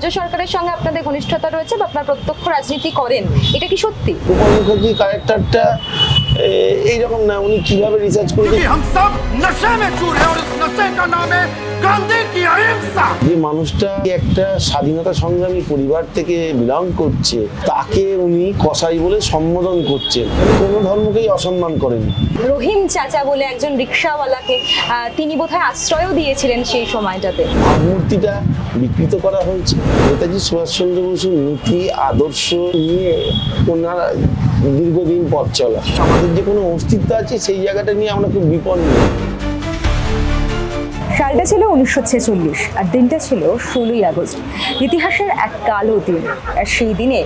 রাজ্য সরকারের সঙ্গে আপনাদের ঘনিষ্ঠতা রয়েছে বা আপনার প্রত্যক্ষ রাজনীতি করেন, এটা কি সত্যি? উপমুখ্যমন্ত্রী ক্যারেক্টারটা এইরকম না উনি কিভাবে রিসার্চ করেছেন कि हम सब नशे में चूर हैं और इस नशे का नाम है गांधी की अहिंसा যে মানুষটা একটা স্বাধীনতা সংগ্রামী পরিবার থেকে বিলং করছে তাকে উনি কসাই বলে সম্বোধন করছেন কোনো ধর্মকেই অসম্মান করেন রহিম চাচা বলে একজন রিক্সাওয়ালাকে আহ, তিনি বোধহয় আশ্রয়ও দিয়েছিলেন সেই সময়টাতে ভাবমূর্তিটা বিকৃত করা হয়েছে নেতাজি সুভাষচন্দ্র বসুর নীতি আদর্শ নিয়ে ওনার দীর্ঘদিন পথ চলা আমাদের যে কোনো অস্তিত্ব আছে, সেই জায়গাটা নিয়ে আমরা খুব বিপন্ন। সালটা ছিল উনিশশো ছেচল্লিশ আর দিনটা ছিল ষোলোই আগস্ট। ইতিহাসের এক কালো দিন। আর সেই দিনে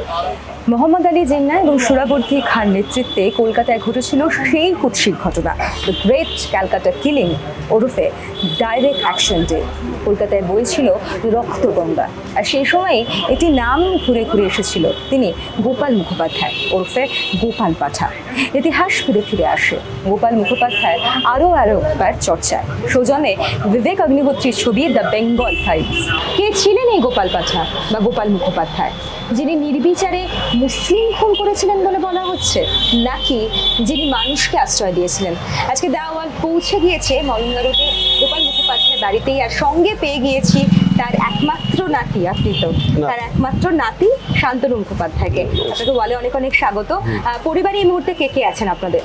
মোহাম্মদ আলী জিন্না এবং সুরাবর্তী খান নেতৃত্বে কলকাতায় ঘটেছিল সেই কুৎসিক ঘটনা। দ্য গ্রেট ক্যালকাটা কিলিং ওরফে ডাইরেক্ট অ্যাকশন ডে কলকাতায় বইছিল রক্তগঙ্গা। আর সেই সময় এটি নাম ঘুরে ঘুরে এসেছিল। তিনি গোপাল মুখোপাধ্যায় ওরফে গোপাল পাঠা। ইতিহাস ফিরে ফিরে আসে। গোপাল মুখোপাধ্যায় আরও আরও একবার চর্চায়। সৌজনে বিবেক অগ্নিহোত্রীর ছবি দ্য বেঙ্গল ফাইলস কে ছিলেন এই গোপাল পাঠা বা গোপাল মুখোপাধ্যায়? যিনি নির্বিচারে মুসলিম খুন করেছিলেন বলে বলা হচ্ছে নাকি যিনি মানুষকে আশ্রয় দিয়েছিলেন। আজকে দেওয়াল পৌঁছে গিয়েছে মলন্দা রোডে। গোপাল মুখোপাধ্যায় বাড়িতেই আর সঙ্গে পেয়ে গিয়েছি তার একমাত্র নাতি আপনি তো। তার একমাত্র নাতি শান্তনু মুখোপাধ্যায়কে। আপনাকে বলে অনেক অনেক স্বাগত। পরিবারে এই মুহূর্তে কে কে আছেন আপনাদের?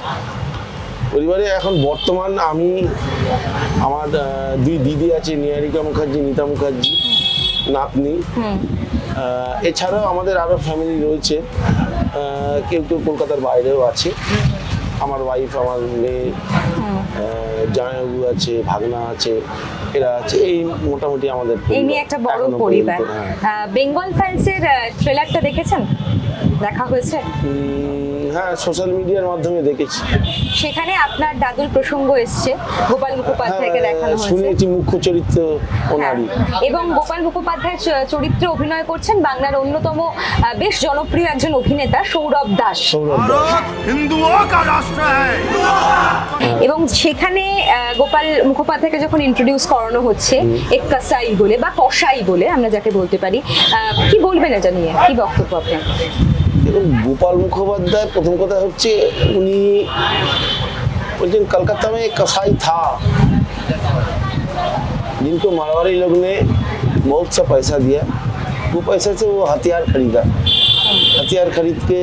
পরিবারে এখন বর্তমান আমি আমার দুই দিদি আছে নিহারিকা মুখার্জি নিতা মুখার্জি নাতনি। এছাড়াও আমাদের আরও ফ্যামিলি রয়েছে। কেউ কেউ কলকাতার বাইরেও আছে। আমার ওয়াইফ আমার মেয়ে জামাইবাবু আছে ভাগনা আছে এরা আছে। এই মোটামুটি আমাদের এই নিয়ে একটা বড় পরিবার। হ্যাঁ। বেঙ্গল ফ্যান্সের ট্রেলারটা দেখেছেন? দেখা হয়েছে? হ্যাঁ সোশ্যাল মিডিয়ার মাধ্যমে দেখেছি। সেখানে আপনার দাদুর প্রসঙ্গ এসছে গোপাল মুখোপাধ্যায়কে হ্যাঁ, দেখানো হয়েছে। শুনেছি মুখ্য চরিত্র ওনারই। হ্যাঁ, এবং গোপাল মুখোপাধ্যায় চরিত্রে অভিনয় করছেন বাংলার অন্যতম বেশ জনপ্রিয় একজন অভিনেতা সৌরভ দাস। হ্যাঁ। এবং সেখানে গোপাল মুখোপাধ্যায়কে যখন ইন্ট্রোডিউস করানো হচ্ছে এক কাসাই বলে বা কসাই বলে আমরা যাকে বলতে পারি কি বলবেন এটা নিয়ে? কি বক্তব্য আপনার? দেখুন গোপাল মুখোপাধ্যায় প্রথম কথা হচ্ছে উনি বলছেন कलकत्ता में एक कसाई था जिनको मारवाड़ी लोग ने बहुत सा पैसा दिया वो पैसे से वो हथियार खरीदा हथियार खरीद के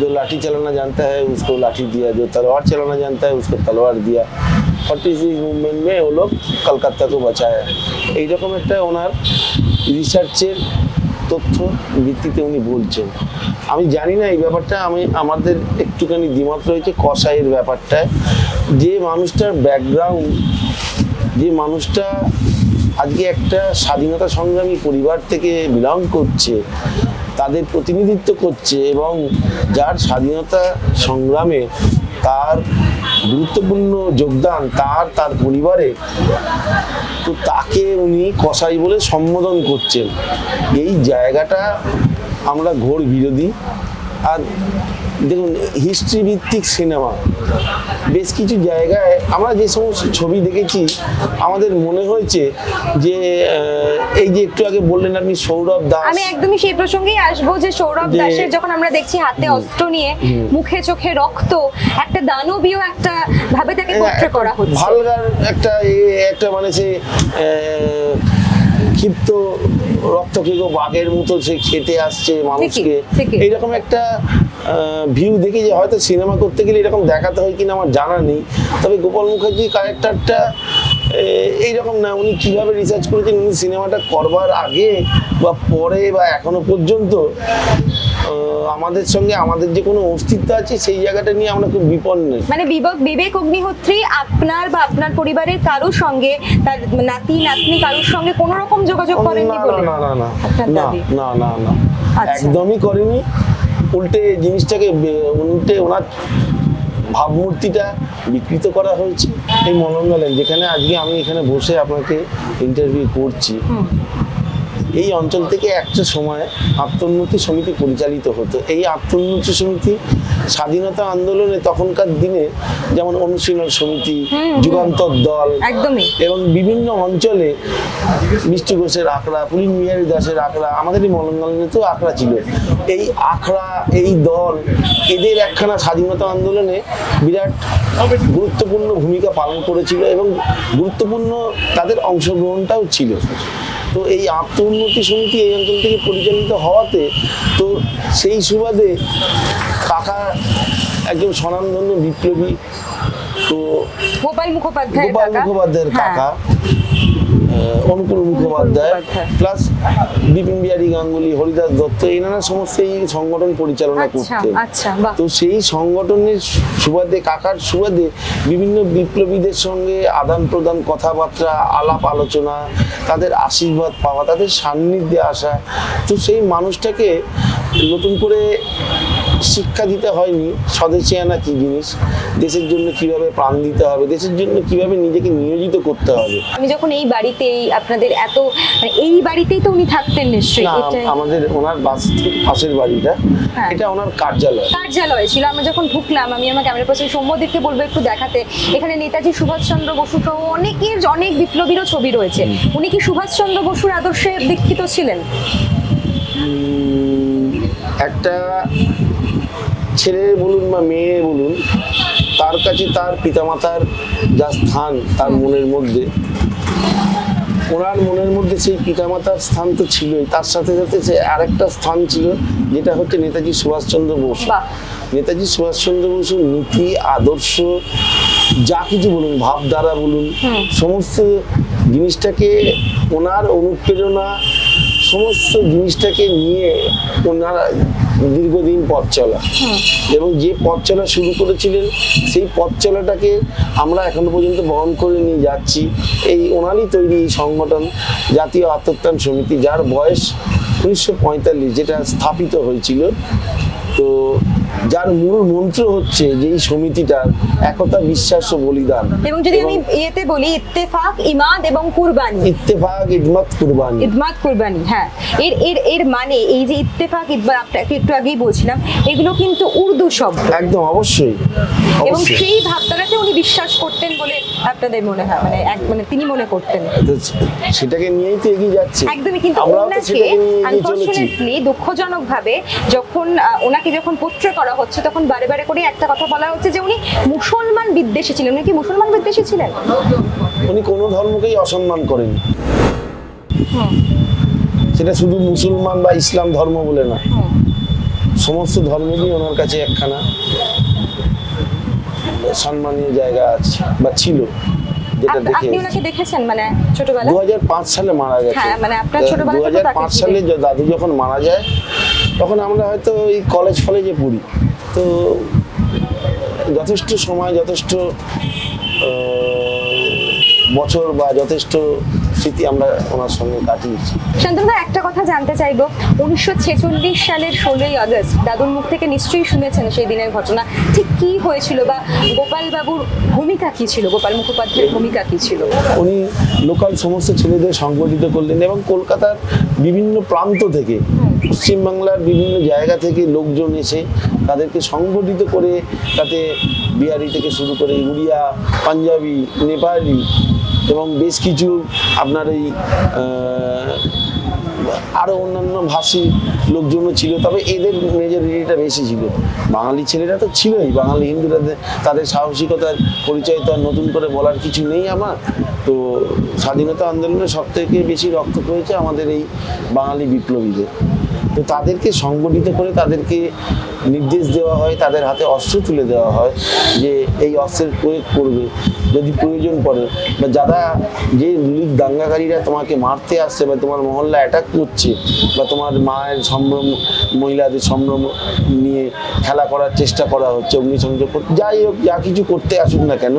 जो लाठी चलाना जानता है उसको लाठी दिया जो तलवार चलाना जानता है उसको तलवार दिया फोर्टी सिक्स मूवमेंट में वो लोग कलकत्ता को बचाया এইরকম একটা ওনার রিসার্চের তথ্য ভিত্তিতে উনি বলছেন। আমি জানি না এই ব্যাপারটা, আমি আমাদের একটুখানি দ্বিমত রয়েছে কসাইয়ের ব্যাপারটায়। যে মানুষটার ব্যাকগ্রাউন্ড যে মানুষটা আজকে একটা স্বাধীনতা সংগ্রামী পরিবার থেকে বিলং করছে, তাদের প্রতিনিধিত্ব করছে এবং যার স্বাধীনতা সংগ্রামে তার গুরুত্বপূর্ণ যোগদান তার তার পরিবারে তো তাকে উনি কসাই বলে সম্বোধন করছেন। এই জায়গাটা আমরা ঘোর বিরোধী। আর দেখুন হিস্ট্রি ভিত্তিক সিনেমা বেশ কিছু জায়গায় আমরা যে সমস্ত ছবি দেখেছি আমাদের মনে হয়েছে যে এই যে একটু আগে বললেন আপনি সৌরভ দাস। আমি একদমই সেই প্রসঙ্গেই আসব যে সৌরভ দাসের যখন আমরা দেখছি হাতে অস্ত্র নিয়ে মুখে চোখে রক্ত একটা দানবীয় একটা ভাবে তাকে পোট্রে করা হচ্ছে। ভালগার একটা একটা মানে সে ক্ষিপ্ত রক্ত খেগো বাঘের মতো সে খেতে আসছে মানুষকে। এইরকম একটা ভিউ দেখি যে হয়তো সিনেমা করতে গেলে এরকম দেখাতে হয় কিনা আমার জানা নেই। তবে গোপাল মুখার্জি ক্যারেক্টারটা এইরকম না। উনি কীভাবে রিসার্চ করেছেন? উনি সিনেমাটা করবার আগে বা পরে বা এখনও পর্যন্ত আমাদের সঙ্গে আমাদের যে কোনো অস্তিত্ব আছে সেই জায়গাটা নিয়ে আমরা খুব বিপন্ন। মানে বিবেক বিবেক অগ্নিহোত্রী আপনার বা আপনার পরিবারের কারোর সঙ্গে তার নাতি নাতনি কারোর সঙ্গে কোনো রকম যোগাযোগ করেননি না বলে না না না না না না না। আচ্ছা। একদমই করেনি। উল্টে জিনিসটাকে উল্টে ওনার ভাবমূর্তিটা বিকৃত করা হয়েছে। এই মনঙ্গলেন যেখানে আজকে আমি এখানে বসে আপনাকে ইন্টারভিউ করছি। এই অঞ্চল থেকে একটা সময় আত্মোন্নতি সমিতি পরিচালিত হতো। এই আত্মোন্নতি সমিতি স্বাধীনতা আন্দোলনে তখনকার দিনে যেমন অনুশীলন সমিতি যুগান্তর দল একদমই। এবং বিভিন্ন অঞ্চলে মিষ্টি ঘোষের আখড়া পুলিন মিয়ারি দাসের আখড়া আমাদের এই মলঙ্গালনেতেও আখড়া ছিল। এই আখড়া এই দল এদের একখানা স্বাধীনতা আন্দোলনে বিরাট গুরুত্বপূর্ণ ভূমিকা পালন করেছিল এবং গুরুত্বপূর্ণ তাদের অংশগ্রহণটাও ছিল। তো এই আত্ম উন্নতি সমিতি এই অঞ্চল থেকে পরিচালিত হওয়াতে তো সেই সুবাদে কাকা একজন স্বনামধন্য বিপ্লবী তো গোপাল মুখোপাধ্যায় গোপাল মুখোপাধ্যায়ের কাকা। আহ, অনুকূল মুখোপাধ্যায়। প্লাস বিপিন বিহারী গাঙ্গুলি হরিদাস দত্ত এনারা সমস্ত এই সংগঠন পরিচালনা আচ্ছা করতেন আচ্ছা তো সেই সংগঠনের সুবাদে কাকার সুবাদে বিভিন্ন বিপ্লবীদের সঙ্গে আদান প্রদান কথাবার্তা আলাপ আলোচনা তাদের আশীর্বাদ পাওয়া তাদের সান্নিধ্যে আসা তো সেই মানুষটাকে নতুন করে শিক্ষা দিতে হয়নি স্বদেশে স্বদেশিয়ানা কি জিনিস দেশের জন্য কীভাবে প্রাণ দিতে হবে দেশের জন্য কীভাবে নিজেকে নিয়োজিত করতে হবে। আমি যখন এই বাড়িতেই আপনাদের এত মানে এই বাড়িতেই তো উনি থাকতেন নিশ্চয়ই আমাদের ওনার বাস পাশের বাড়িটা হ্যাঁ। এটা ওনার কার্যালয়। কার্যালয় ছিল আমরা যখন ঢুকলাম আমি আমার ক্যামেরা পার্সন সৌম্যদীপকে বলব একটু দেখাতে এখানে নেতাজি সুভাষচন্দ্র বসু সহ অনেকের অনেক বিপ্লবীরও ছবি রয়েছে। উনি কি সুভাষচন্দ্র বসুর আদর্শে দীক্ষিত ছিলেন? একটা ছেলে বলুন বা মেয়ে বলুন তার কাছে তার পিতামাতার যা স্থান তার মনের মধ্যে ওনার মনের মধ্যে সেই পিতামাতার স্থান তো ছিলই। তার সাথে সাথে সে আরেকটা স্থান ছিল যেটা হচ্ছে নেতাজি সুভাষচন্দ্র বসু। নেতাজি সুভাষচন্দ্র বসুর নীতি আদর্শ যা কিছু বলুন ভাবধারা বলুন সমস্ত জিনিসটাকে ওনার অনুপ্রেরণা সমস্ত জিনিসটাকে নিয়ে ওনারা দীর্ঘদিন পথ চলা। এবং যে পথ চলা শুরু করেছিলেন সেই পথ চলাটাকে আমরা এখনও পর্যন্ত বহন করে নিয়ে যাচ্ছি। এই ওনারই তৈরি এই সংগঠন জাতীয় আত্মত্যান সমিতি যার বয়স উনিশশো পঁয়তাল্লিশ যেটা স্থাপিত হয়েছিল। তো যার মূল মন্ত্র হচ্ছে যে এই সমিতিটার একতা বিশ্বাস ও বলিদান। এবং যদি আমি ইয়েতে বলি ইত্তেফাক ইমাদ এবং কুরবানি। ইত্তেফাক ইদমত কুরবানি। ইদমাত কুরবানি হ্যাঁ। এর এর এর মানে এই যে ইত্তেফাক ইদমা আপনাকে একটু আগেই বলছিলাম এগুলো কিন্তু উর্দু শব্দ। একদম অবশ্যই। এবং সেই ভাবধারাকে উনি বিশ্বাস করতেন বলে আপনাদের মনে হয় মানে এক মানে তিনি মনে করতেন। সেটাকে নিয়েই তো এগিয়ে যাচ্ছে। একদমই কিন্তু আমরাও তো ওনাকে আনফরচুনেটলি দুঃখজনক ভাবে যখন ওনাকে যখন পোট্রে করা হচ্ছে তখন বারে বারে করে একটা কথা বলা হচ্ছে যে উনি মুসলমান বিদ্বেষী ছিলেন। উনি কি মুসলমান বিদ্বেষী ছিলেন? উনি কোনো ধর্মকেই অসম্মান করেন সেটা শুধু মুসলমান বা ইসলাম ধর্ম বলে না। সমস্ত ধর্মেরই ওনার কাছে একখানা সম্মানীয় জায়গা আছে বা ছিল যেটা দেখে আপনি ওনাকে দেখেছেন মানে ছোটবেলায়? দু হাজার পাঁচ সালে মারা গেছে। হ্যাঁ, মানে আপনার ছোটবেলায় ছিলেন। সালে দাদু যখন মারা যায় তখন আমরা হয়তো ওই কলেজ ফলেজে পড়ি। তো যথেষ্ট সময় যথেষ্ট বছর বা যথেষ্ট স্মৃতি আমরা ওনার সঙ্গে কাটিয়েছি। শান্তনুদা একটা কথা জানতে চাইব। উনিশশো ছেচল্লিশ সালের ষোলোই আগস্ট দাদুর মুখ থেকে নিশ্চয়ই শুনেছেন সেই দিনের ঘটনা। ঠিক কি হয়েছিল বা গোপাল বাবুর ভূমিকা কি ছিল? গোপাল মুখোপাধ্যায়ের ভূমিকা কি ছিল? উনি লোকাল সমস্ত ছেলেদের সংগঠিত করলেন এবং কলকাতার বিভিন্ন প্রান্ত থেকে পশ্চিমবাংলার বিভিন্ন জায়গা থেকে লোকজন এসে তাদেরকে সংগঠিত করে তাতে বিহারি থেকে শুরু করে উড়িয়া পাঞ্জাবি নেপালি এবং বেশ কিছু আপনার এই আহ, আরও অন্যান্য ভাষী লোকজনও ছিল। তবে এদের মেজরিটিটা বেশি ছিল। বাঙালি ছেলেরা তো ছিলই। বাঙালি হিন্দুরা তাদের সাহসিকতার পরিচয় তো আর নতুন করে বলার কিছু নেই আমার। তো স্বাধীনতা আন্দোলনে সব থেকে বেশি রক্ত হয়েছে আমাদের এই বাঙালি বিপ্লবীদের। তো তাদেরকে সংগঠিত করে তাদেরকে নির্দেশ দেওয়া হয় তাদের হাতে অস্ত্র তুলে দেওয়া হয় যে এই অস্ত্রের প্রয়োগ করবে। যদি প্রয়োজন পড়ে বা যারা যে লীগ দাঙ্গাকারীরা তোমাকে মারতে আসছে বা তোমার মহল্লা অ্যাটাক করছে বা তোমার মায়ের সম্ভ্রম মহিলাদের সম্ভ্রম নিয়ে খেলা করার চেষ্টা করা হচ্ছে অগ্নিসংযোগ যাই হোক যা কিছু করতে আসুক না কেন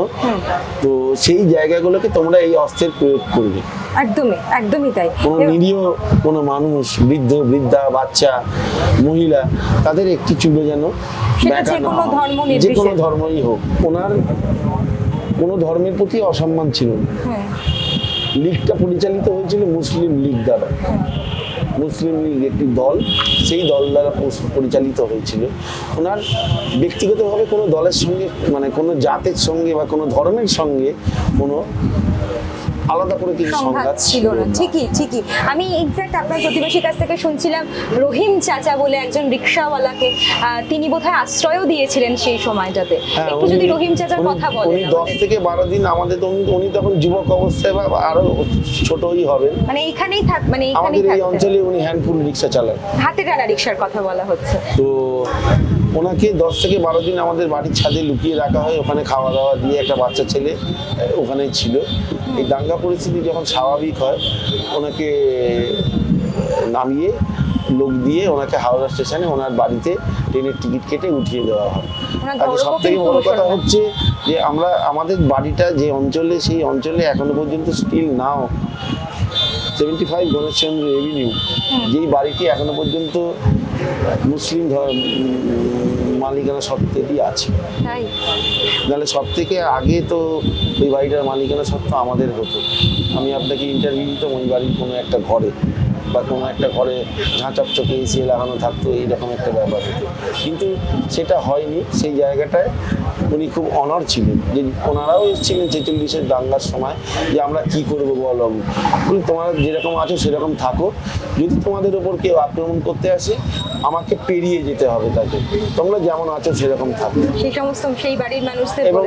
তো সেই জায়গাগুলোকে তোমরা এই অস্ত্রের প্রয়োগ করবে। একদমই একদমই তাই। কোনো নিরীহ কোনো মানুষ বৃদ্ধ বৃদ্ধা বাচ্চা মহিলা তাদের একটি চুলে যেন যে কোনো হয়। ধর্মই হোক ওনার কোনো ধর্মের প্রতি অসম্মান ছিল না। হ্যাঁ। লীগটা পরিচালিত হয়েছিল মুসলিম লীগ দ্বারা। মুসলিম লীগ একটি দল সেই দল দ্বারা পরিচালিত হয়েছিল। ওনার ব্যক্তিগতভাবে কোনো দলের সঙ্গে মানে কোনো জাতের সঙ্গে বা কোনো ধর্মের সঙ্গে কোনো আলাদা করে কিছু সংঘাত ছিল না। ঠিকই ঠিকই। আমি এক্স্যাক্ট আপনার প্রতিবেশীর কাছ থেকে শুনছিলাম রহিম চাচা বলে একজন রিক্সাওয়ালাকে আহ, তিনি বোধহয় আশ্রয়ও দিয়েছিলেন সেই সময়টাতে। হ্যাঁ, একটু যদি রহিম চাচার কথা বলেন উনি দশ আমাদের। থেকে বারো দিন আমাদের উনি তখন যুবক অবস্থায় বা আরও ছোটই হবেন। মানে এইখানেই থাক মানে এইখানেই আমাদের এই অঞ্চলে উনি হ্যান্ডফুল রিক্সা চালান হাতে টানা রিক্সার কথা বলা হচ্ছে। তো ওনাকে দশ থেকে বারো দিন আমাদের বাড়ির ছাদে লুকিয়ে রাখা হয়। ওখানে খাওয়া দাওয়া দিয়ে একটা বাচ্চা ছেলে আহ, ওখানেই ছিল। এই দাঙ্গা পরিস্থিতি যখন স্বাভাবিক হয় ওনাকে নামিয়ে লোক দিয়ে ওনাকে হাওড়া স্টেশনে ওনার বাড়িতে ট্রেনের টিকিট কেটে উঠিয়ে দেওয়া হয়। আর সব থেকে বড় কথা হচ্ছে যে আমরা আমাদের বাড়িটা যে অঞ্চলে সেই অঞ্চলে এখনও পর্যন্ত still now. Seventy five Ganeshchandra avenue যেই বাড়িটি এখনও পর্যন্ত মুসলিম মালিকানা সত্ত্বেরই আছে। নাহলে সব থেকে আগে তো ওই বাড়িটার মালিকানা সত্ত্ব আমাদের হতো। আমি আপনাকে ইন্টারভিউ দিতাম ওই বাড়ির কোনো একটা ঘরে। বা কোনো একটা ঘরে ঝাঁচাপ চোখে এসিয়ে লাগানো থাকতো, এইরকম একটা ব্যাপার হতো। কিন্তু সেটা হয়নি সেই জায়গাটায়। উনি খুব অনার ছিলেন। যে ওনারাও এসেছিলেন ছেচল্লিশের দাঙ্গার সময় যে আমরা কি করব বলো? তোমরা যেরকম আছো সেরকম থাকো। যদি তোমাদের ওপর কেউ আক্রমণ করতে আসে আমাকে পেরিয়ে যেতে হবে তাকে। তোমরা যেমন আছো সেরকম থাকো। সেই সমস্ত সেই বাড়ির মানুষদের এবং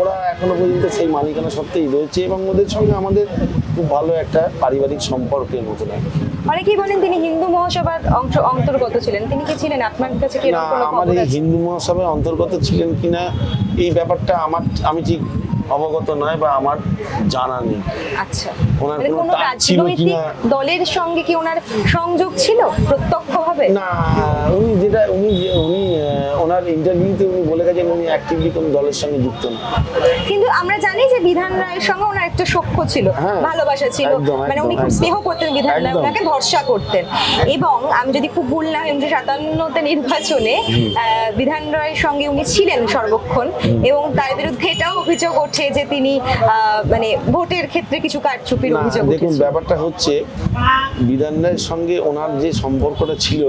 ওরা এখনও পর্যন্ত সেই মালিকানা সত্ত্বেই রয়েছে এবং ওদের সঙ্গে আমাদের খুব ভালো একটা পারিবারিক সম্পর্কের আর কি। অনেকেই বলেন তিনি হিন্দু মহাসভার অংশ অন্তর্গত ছিলেন। তিনি কি ছিলেন? আপনার কাছে কি আছে? হিন্দু মহাসভায় অন্তর্গত ছিলেন কিনা এই ব্যাপারটা আমার আমি ঠিক অবগত নয় বা আমার জানা নেই। আচ্ছা। ওনার মানে কোনো রাজনৈতিক দলের সঙ্গে কি ওনার সংযোগ ছিল? না উনি যেটা উনি ওনার ইন্টারভিউতে উনি বলে গেছেন উনি অ্যাক্টিভলি কোনো দলের সঙ্গে যুক্ত না। কিন্তু আমরা জানি যে বিধান রায়ের সঙ্গে ওনার একটা সখ্য ছিল হ্যাঁ, ভালোবাসা ছিল। মানে উনি খুব স্নেহ করতেন বিধান রায় ওনাকে ভরসা করতেন। এবং আমি যদি খুব ভুল না উনিশশো সাতান্নতে নির্বাচনে বিধান রায়ের সঙ্গে উনি ছিলেন সর্বক্ষণ। এবং তার বিরুদ্ধে এটাও অভিযোগ ওঠে যে তিনি মানে ভোটের ক্ষেত্রে কিছু কারচুপির অভিযোগ দেখুন ব্যাপারটা হচ্ছে বিধান রায়ের সঙ্গে ওনার যে সম্পর্কটা ছিল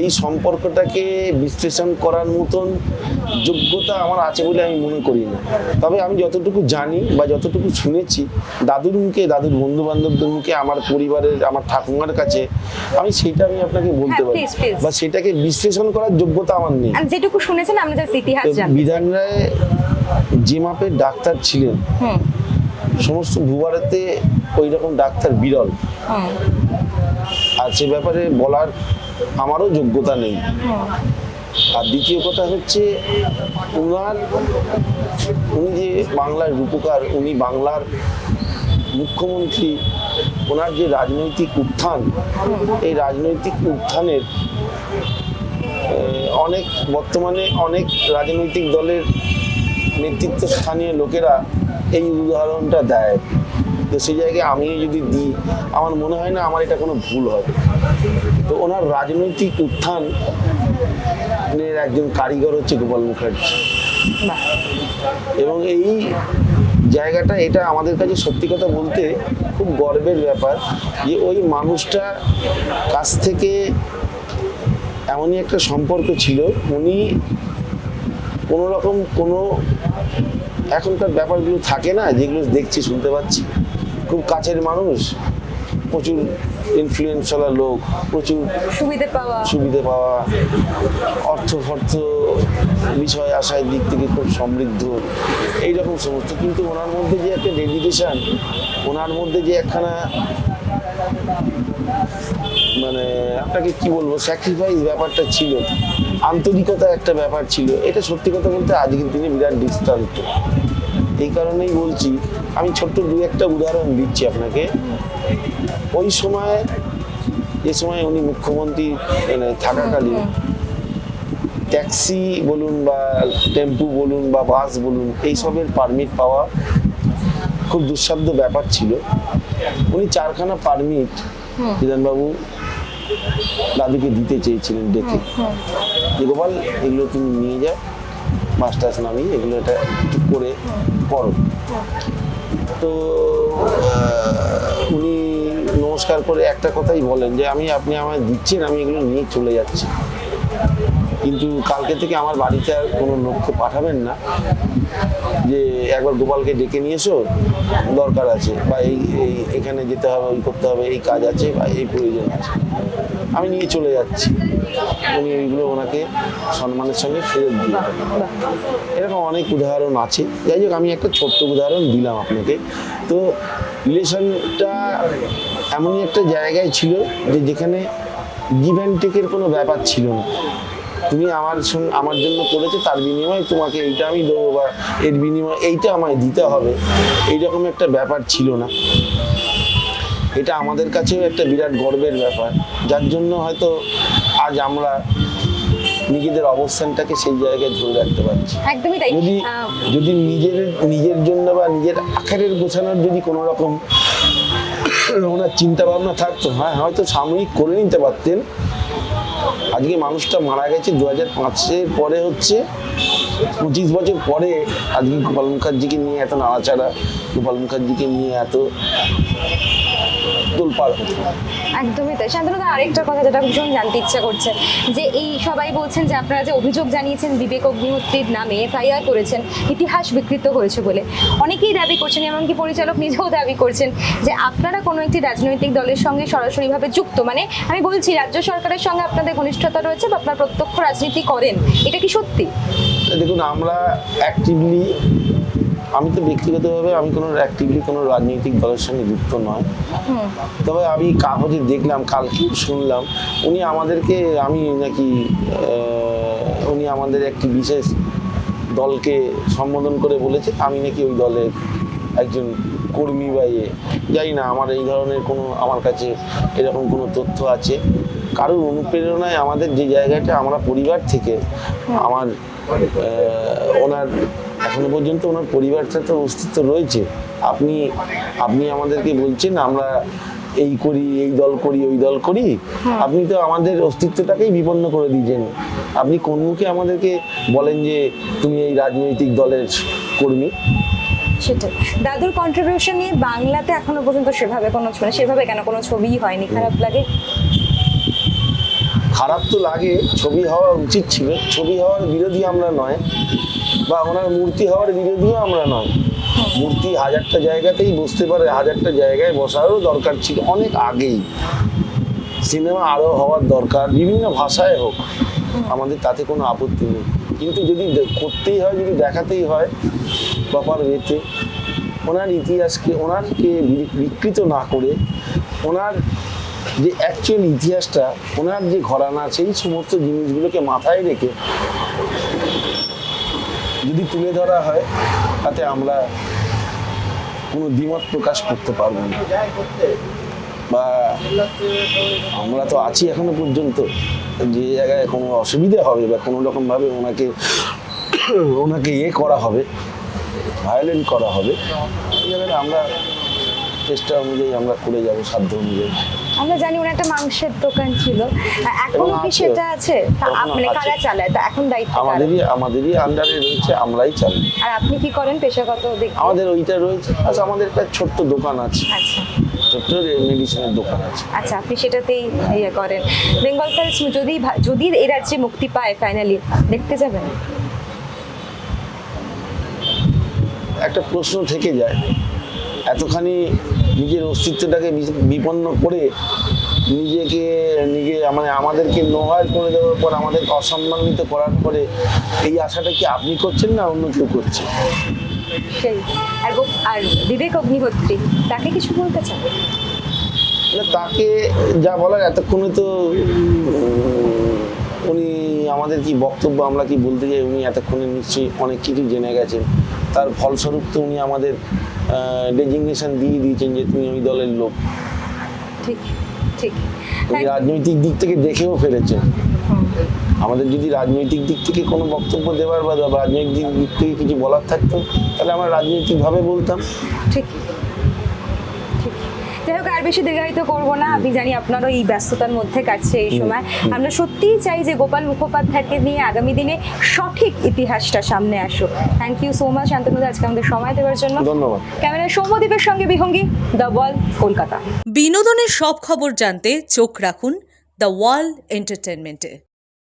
এই সম্পর্কটাকে বিশ্লেষণ করার মতন যোগ্যতা আমার আছে বলে আমি মনে করি না। তবে আমি যতটুকু জানি বা যতটুকু শুনেছি দাদুর মুখে দাদুর বন্ধু বান্ধবদের মুখে আমার পরিবারের আমার ঠাকুমার কাছে আমি সেটা আমি আপনাকে বলতে হ্যাঁ, পারি। please, please. বা সেটাকে বিশ্লেষণ করার যোগ্যতা আমার নেই। যেটুকু শুনেছেন আমরা জাস্ট ইতিহাস জানি বিধান রায় যে মাপের ডাক্তার ছিলেন সমস্ত ভূভারতে ওই রকম ডাক্তার বিরল। আর সে ব্যাপারে বলার আমারও যোগ্যতা নেই। আর দ্বিতীয় কথা হচ্ছে, উনার, উনি যে বাংলার রূপকার, উনি বাংলার মুখ্যমন্ত্রী ওনার যে রাজনৈতিক উত্থান, এই রাজনৈতিক উত্থানের অনেক বর্তমানে অনেক রাজনৈতিক দলের নেতৃত্ব স্থানীয় লোকেরা এই উদাহরণটা দেয়। তো সেই জায়গায় আমিও যদি দিই, আমার মনে হয় না আমার এটা কোনো ভুল হবে। তো ওনার রাজনৈতিক উত্থান এর একজন কারিগর হচ্ছে গোপাল মুখার্জি। এবং এই জায়গাটা, এটা আমাদের কাছে সত্যি কথা বলতে খুব গর্বের ব্যাপার যে ওই মানুষটা কাছ থেকে এমনই একটা সম্পর্ক ছিল, উনি কোনো রকম কোনো এখনকার ব্যাপারগুলো থাকে না, যেগুলো দেখছি, শুনতে পাচ্ছি। খুব কাছের মানুষ। প্রচুর ইনফ্লুয়েন্সওয়ালা লোক প্রচুর সুবিধে পাওয়া। সুবিধে পাওয়া অর্থ ফর্থ বিষয় আশায় দিক থেকে খুব সমৃদ্ধ এইরকম সমস্ত। কিন্তু ওনার মধ্যে যে একটা ডেডিকেশন ওনার মধ্যে যে একখানা মানে আপনাকে কি বলব স্যাক্রিফাইস ব্যাপারটা ছিল আন্তরিকতা একটা ব্যাপার ছিল এটা সত্যি কথা বলতে আজকের দিনে বিরাট দৃষ্টান্ত এই কারণেই বলছি আমি ছোট্ট দু একটা উদাহরণ দিচ্ছি আপনাকে। ওই সময় যে সময় উনি মুখ্যমন্ত্রী মানে থাকাকালীন ট্যাক্সি বলুন বা টেম্পু বলুন বা বাস বলুন এইসবের পারমিট পাওয়া খুব দুঃসাধ্য ব্যাপার ছিল। উনি চারখানা পারমিট বিধানবাবু দাদুকে দিতে চেয়েছিলেন ডেকে। যে গোপাল এগুলো তুমি নিয়ে যাও মাস্টার্স নামিয়ে এগুলো এটা একটু করে করো তো উনি নমস্কার করে একটা কথাই বলেন যে আমি, আপনি আমায় দিচ্ছেন, আমি এগুলো নিয়ে চলে যাচ্ছি। কিন্তু কালকে থেকে আমার বাড়িতে আর কোনো লোককে পাঠাবেন না। যে একবার গোপালকে ডেকে নিয়ে এসো, দরকার আছে, বা এই এই, এখানে যেতে হবে, ওই করতে হবে, এই কাজ আছে, বা এই প্রয়োজন আছে। আমি নিয়ে চলে যাচ্ছি। উনি ওইগুলো ওনাকে সম্মানের সঙ্গে ফেরত দিয়ে এরকম অনেক উদাহরণ আছে। যাই হোক, আমি একটা ছোট্ট উদাহরণ দিলাম আপনাকে। তো রিলেশনটা এমনই একটা জায়গায় ছিল যে যেখানে গিভ অ্যান্ড টেকের কোনো ব্যাপার ছিল না। তুমি আমার আমার জন্য করেছ তার বিনিময়ে তোমাকে এইটা আমি দেবো বা এর বিনিময়ে এইটা আমায় দিতে হবে। এইরকম একটা ব্যাপার ছিল না। এটা আমাদের কাছেও একটা বিরাট গর্বের ব্যাপার। যার জন্য হয়তো আজ আমরা নিজেদের অবস্থানটাকে সেই জায়গায় ধরে রাখতে পারছি। একদমই তাই। যদি যদি নিজের নিজের জন্য বা নিজের আকারের গোছানোর যদি কোনো রকম ওনার চিন্তা ভাবনা থাকতো। হ্যাঁ হয়তো সাময়িক করে নিতে পারতেন। আজকে মানুষটা মারা গেছে দু হাজার পাঁচের পরে হচ্ছে, পঁচিশ বছর পরে আজকে গোপাল মুখার্জিকে নিয়ে এত নাড়াচাড়া, গোপাল মুখার্জিকে নিয়ে এত তোলপাড় হতো। একদমই তাই। শান্তনুদা আরেকটা কথা যেটা ভীষণ জানতে ইচ্ছা করছে যে এই সবাই বলছেন যে আপনারা যে অভিযোগ জানিয়েছেন বিবেক অগ্নিহোত্রীর নামে এফআইআর করেছেন ইতিহাস বিকৃত হয়েছে বলে। অনেকেই দাবি করছেন এমনকি পরিচালক নিজেও দাবি করছেন যে আপনারা কোনো একটি রাজনৈতিক দলের সঙ্গে সরাসরিভাবে যুক্ত। মানে আমি বলছি রাজ্য সরকারের সঙ্গে আপনাদের ঘনিষ্ঠতা রয়েছে বা আপনারা প্রত্যক্ষ রাজনীতি করেন এটা কি সত্যি? দেখুন আমরা অ্যাক্টিভলি আমি তো ব্যক্তিগতভাবে আমি কোনো অ্যাক্টিভলি কোনো রাজনৈতিক দলের সঙ্গে যুক্ত নয়। তবে আমি কাগজে দেখলাম কালকে শুনলাম উনি আমাদেরকে আমি নাকি উনি আমাদের একটি বিশেষ দলকে সম্বোধন করে বলেছে আমি নাকি ওই দলের একজন কর্মী বা ইয়ে। জানি না আমার এই ধরনের কোনো আমার কাছে এরকম কোনো তথ্য আছে। কারোর অনুপ্রেরণায় আমাদের যে জায়গাটা আমরা পরিবার থেকে আমার ওনার এখনও পর্যন্ত ওনার পরিবারটা তো অস্তিত্ব রয়েছে। আপনি আপনি আমাদেরকে বলছেন আমরা এই করি এই দল করি ওই দল করি। আপনি তো আমাদের অস্তিত্বটাকেই বিপন্ন করে দিয়েছেন। আপনি কোন মুখে আমাদেরকে বলেন যে তুমি এই রাজনৈতিক দলের কর্মী? সেটাই। দাদুর কন্ট্রিবিউশন নিয়ে বাংলাতে এখনও পর্যন্ত সেভাবে কোনো সেভাবে কেন কোনো ছবিই হয়নি। খারাপ লাগে। খারাপ তো লাগে, ছবি হওয়া উচিত ছিল। ছবি হওয়ার বিরোধী আমরা নয়, বা ওনার মূর্তি হওয়ার বিরোধীও আমরা নয়। মূর্তি হাজারটা জায়গাতেই বসতে পারে, হাজারটা জায়গায় বসারও দরকার ছিল অনেক আগেই। সিনেমা আরও হওয়ার দরকার, বিভিন্ন ভাষায় হোক, আমাদের তাতে কোনো আপত্তি নেই। কিন্তু যদি করতেই হয়, যদি দেখাতেই হয় প্রপার ওয়েতে ওনার ইতিহাসকে, ওনারকে বিকৃত না করে, ওনার যে অ্যাকচুয়াল ইতিহাসটা, ওনার যে ঘরানা, সেই সমস্ত জিনিসগুলোকে মাথায় রেখে যদি তুলে ধরা হয়, তাতে আমরা কোনো দ্বিমত প্রকাশ করতে পারব না। বা আমরা তো আছি এখনও পর্যন্ত, যে জায়গায় কোনো অসুবিধে হবে বা কোনো রকমভাবে ওনাকে ওনাকে ইয়ে করা হবে ভায়োলেন্ট করা হবে এই আমরা চেষ্টা অনুযায়ী আমরা করে যাব সাধ্য অনুযায়ী। আমরা জানি ওনার একটা মাংসের দোকান ছিল। এখনও কি সেটা আছে? তা আপ- মানে কারা চালায়? তা এখন দায়িত্ব আমাদেরই আমাদেরই আন্ডারে রয়েছে আমরাই চালাই। আর আপনি কি করেন পেশাগত দিক আমাদের ওইটা রয়েছে। আচ্ছা আমাদের একটা ছোট্ট দোকান আছে। আচ্ছা। ছোট্ট মেডিসিনের দোকান আছে। আচ্ছা আপনি সেটাতেই ইয়ে করেন। বেঙ্গল ফাইলস যদি যদি এই রাজ্যে মুক্তি পায় ফাইনালি দেখতে যাবেন? একটা প্রশ্ন থেকে যায়। এতখানি নিজের অস্তিত্বটাকে বিপন্ন করে নিজেকে নিজে মানে আমাদেরকে নোহার করে দেওয়ার পর আমাদেরকে অসম্মানিত করার পরে এই আশাটা কি আপনি করছেন না অন্য কেউ করছে? সেই। আর বিবেক অগ্নিহোত্রী তাকে কিছু বলতে চান? না তাকে যা বলার এতক্ষণে তো উনি আমাদের কি বক্তব্য আমরা কি বলতে চাই উনি এতক্ষণে নিশ্চয়ই অনেক কিছু জেনে গেছেন। তার ফলস্বরূপ তো উনি আমাদের ডেজিগনেশন দিয়ে দিয়েছেন যে তুমি ওই দলের লোক। ঠিক ঠিক। রাজনৈতিক দিক থেকে দেখেও ফেলেছেন। আমাদের যদি রাজনৈতিক দিক থেকে কোনো বক্তব্য দেওয়ার বা রাজনৈতিক দিক থেকে কিছু বলার থাকতো তাহলে আমরা রাজনৈতিকভাবে বলতাম। ঠিক। যাই আর বেশি দীর্ঘায়িত করব না। আমি জানি আপনারও এই ব্যস্ততার মধ্যে কাটছে এই সময়। আমরা সত্যিই চাই যে গোপাল মুখোপাধ্যায়কে নিয়ে আগামী দিনে সঠিক ইতিহাসটা সামনে আসুক। থ্যাংক ইউ সো মাচ শান্তনুদা আজকে আমাদের সময় দেওয়ার জন্য। ধন্যবাদ। ক্যামেরায় সৌম্যদীপের সঙ্গে বিহঙ্গি দ্য ওয়াল কলকাতা। বিনোদনের সব খবর জানতে চোখ রাখুন দ্য ওয়ার্ল্ড এন্টারটেনমেন্টে